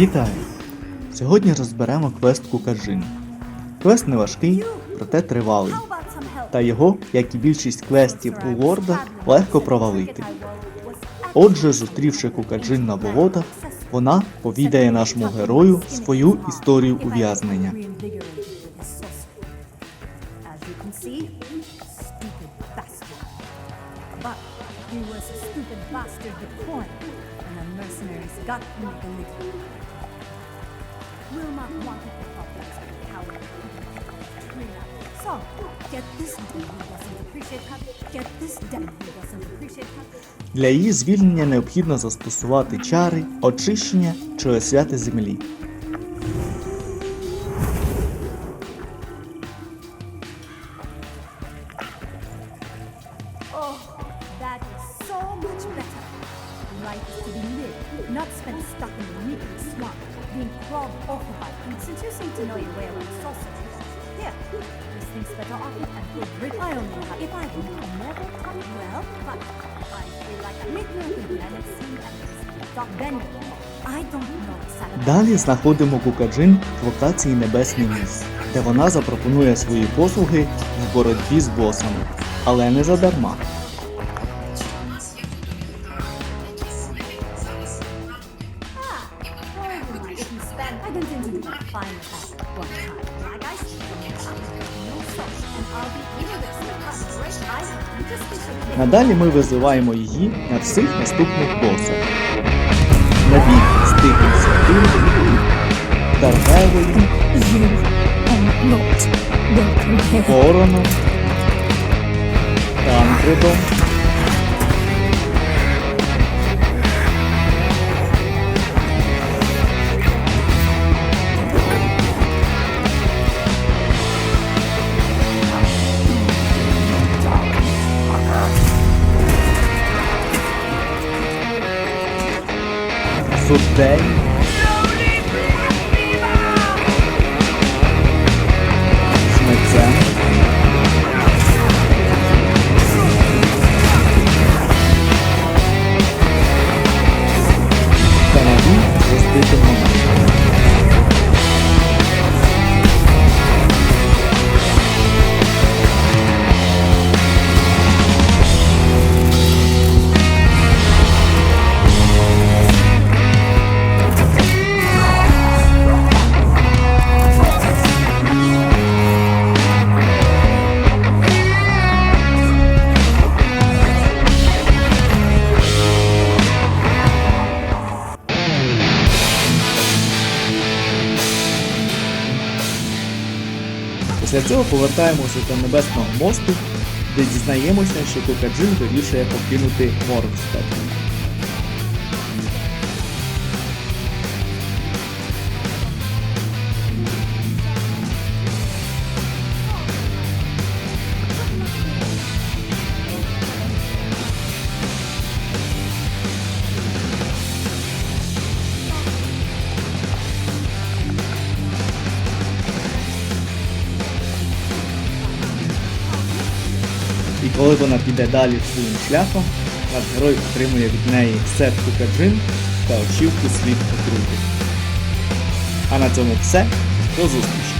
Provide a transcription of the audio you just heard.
Вітаю! Сьогодні розберемо квест Кукаджин. Квест не важкий, проте тривалий. Та його, як і більшість квестів у Лорда, легко провалити. Отже, зустрівши Кукаджин на болотах, вона повідає нашому герою свою історію ув'язнення. He was a stupid bastard with coin, and the mercenaries got him delivered. Wilmot wanted the public to coward. So, get this dude who doesn't appreciate cut. Get this dad who doesn't appreciate cut. Для її звільнення необхідно застосувати чари, очищення чи освяти землі. Life is to be lived, not spent stuck in the reeking swamp, being crawled over by things. Since you seem to know your way around sausages, here, this thing's better off and good rid. I only have, if I can never come well, but I feel like I make and it seems and it's Doc I don't know Saturday. Далі знаходимо Кукаджин в локації Небесний міст, де вона запропонує свої послуги в боротьбі з босами, але не задарма. I don't intend to find that one time. Like I said, no sauce, and I'll be eating this. I you just. Надалі ми визиваємо її на всіх наступних босах. Набіг You are not welcome here. Вороном, Танкредом, tudo? Після цього повертаємося до небесного мосту, де дізнаємося, що Кокаджин вирішує покинути Моргстед. І коли вона піде далі своїм шляхом, наш герой отримує від неї сетку каджин та очівку світ отрути. А на цьому все. До зустрічі!